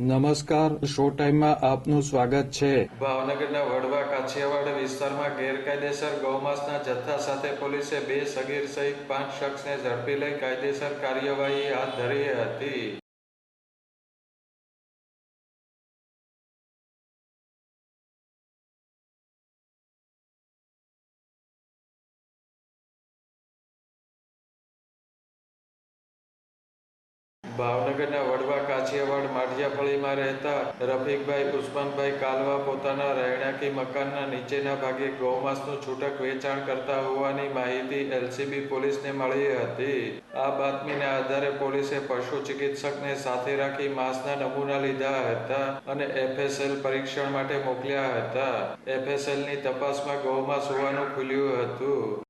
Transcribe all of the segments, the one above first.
નમસ્કાર, શો ટાઈમમાં આપનું સ્વાગત છે. ભાવનગરના વડવા કાછિયાવાડ વિસ્તારમાં ગેરકાયદેસર ગૌમાંસના જથ્થા સાથે પોલીસે બે સગીર સહિત પાંચ શખ્સને ઝડપી લઈ કાયદેસર કાર્યવાહી હાથ ધરી હતી. ભાવનગરના વડવા કાછિયાવાડ માઢિયાફળીમાં રહેતા રફીકભાઈ, ઉસ્માનભાઈ કાલવા પોતાના રહેણાંકી મકાનના નીચેના ભાગે ગૌમાંસનું છૂટક વેચાણ કરતા હોવાની માહિતી એલસીબી પોલીસને મળી હતી. આ બાતમીના આધારે પોલીસે પશુ ચિકિત્સકને સાથે રાખી માંસના નમૂના લીધા હતા અને એફએસએલ પરીક્ષણ માટે મોકલ્યા હતા. એફએસએલની તપાસમાં ગૌમાંસ હોવાનું ખુલ્યું હતું.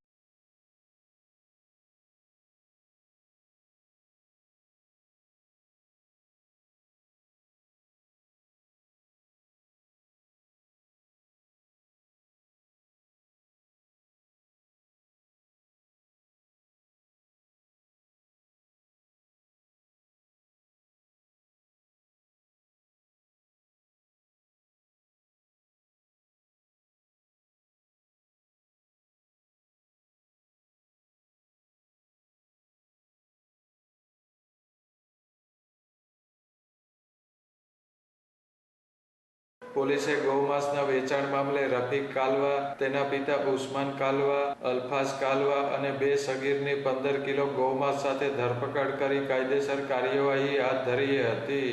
પોલીસે ગૌમાંસના વેચાણ મામલે રફીક કાલવા, તેના પિતા ઉસ્માન કાલવા, અલ્ફાઝ કાલવા અને બે સગીરની પંદર કિલો ગૌમાંસ સાથે ધરપકડ કરી કાયદેસર કાર્યવાહી હાથ ધરી હતી.